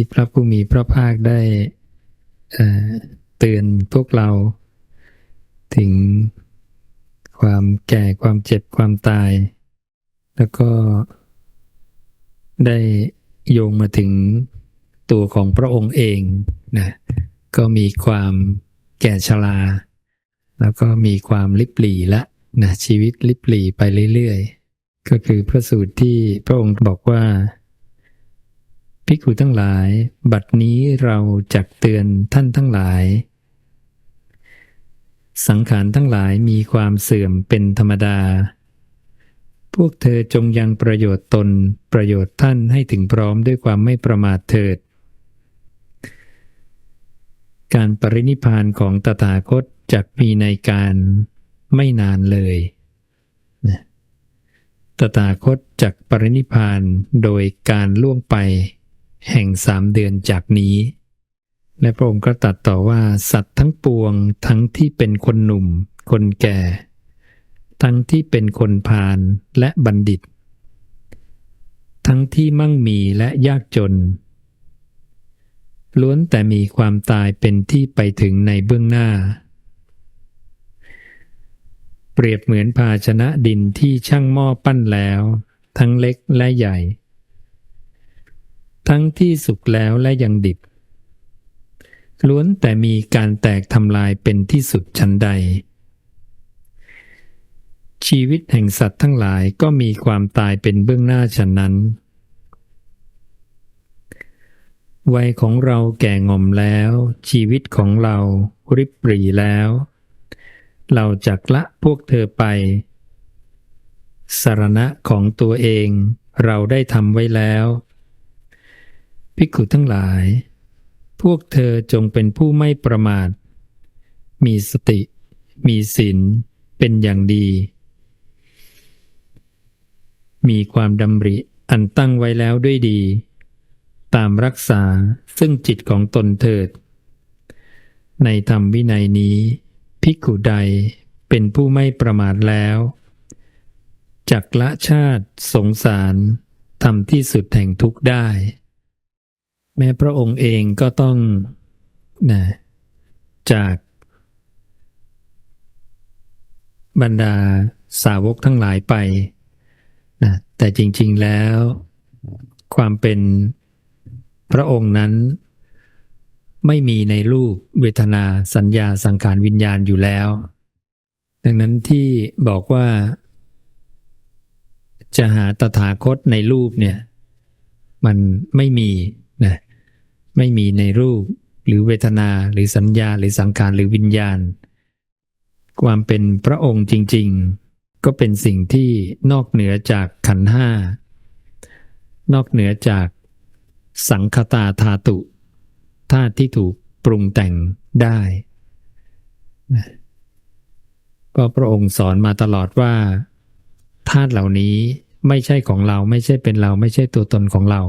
ที่พระผู้มีพระภาคได้เตือนพวกเรา ถึงความแก่ความเจ็บความตาย แล้วก็ได้โยงมาถึงตัวของพระองค์เองนะก็มีความแก่ชรา แล้วก็มีความลิบหลี่ละนะชีวิตลิบหลี่ไปเรื่อยๆ ก็คือพระสูตรที่พระองค์บอกว่า ภิกขุทั้งหลาย บัดนี้เราจักเตือนท่านทั้งหลาย สังขารทั้งหลายมีความเสื่อมเป็นธรรมดา พวกเธอจงยังประโยชน์ตนประโยชน์ท่านให้ถึงพร้อมด้วยความไม่ประมาทเถิด การปรินิพานของตถาคตจักมีในการไม่นานเลยตถาคตจักปรินิพานโดยการล่วงไป แห่งสามเดือนจากนี้ และพระองค์ก็ตรัดต่อว่าสัตว์ทั้งปวงทั้งที่เป็นคนหนุ่ม คนแก่ ทั้งที่เป็นคนพาลและบัณฑิต ทั้งที่มั่งมีและยากจน ล้วนแต่มีความตายเป็นที่ไปถึงในเบื้องหน้า เปรียบเหมือนภาชนะดินที่ช่างหม้อปั้นแล้ว ทั้งเล็กและใหญ่ ทั้งที่สุกแล้วและยังดิบ ล้วนแต่มีการแตกทำลายเป็นที่สุดชั้นใด ชีวิตแห่งสัตว์ทั้งหลายก็มีความตายเป็นเบื้องหน้าฉะนั้น วัยของเราแก่งอมแล้ว ชีวิตของเราริบหรี่แล้ว เราจักละพวกเธอไป สารณะของตัวเองเราได้ทำไว้แล้ว ภิกขุทั้งหลาย พวกเธอจงเป็นผู้ไม่ประมาท มีสติ มีศีลเป็นอย่างดี มีความดำริอันตั้งไว้แล้วด้วยดี ตามรักษาซึ่งจิตของตนเถิด ในธรรมวินัยนี้ ภิกขุใดเป็นผู้ไม่ประมาทแล้วจักละชาติสงสารทำที่สุดแห่งทุกข์ได้ แม้พระองค์เองก็ต้องนะจากบรรดาสาวกทั้งหลายไปนะแต่จริง ๆแล้วความเป็นพระองค์นั้น ไม่มีในรูปเวทนาสัญญาสังขารวิญญาณอยู่แล้ว ดังนั้นที่บอกว่า จะหาตถาคตในรูปเนี่ย มันไม่มี ไม่มีในรูป หรือเวทนาหรือสัญญาหรือสังขารหรือวิญญาณ ความเป็นพระองค์จริง ๆ ก็เป็นสิ่งที่นอกเหนือจากขันห้านอกเหนือจากสังคตาธาตุธาตุที่ถูกปรุงแต่งได้ก็พระองค์สอนมาตลอดว่าธาตุเหล่านี้ไม่ใช่ของเราไม่ใช่เป็นเราไม่ใช่ตัวตนของเรา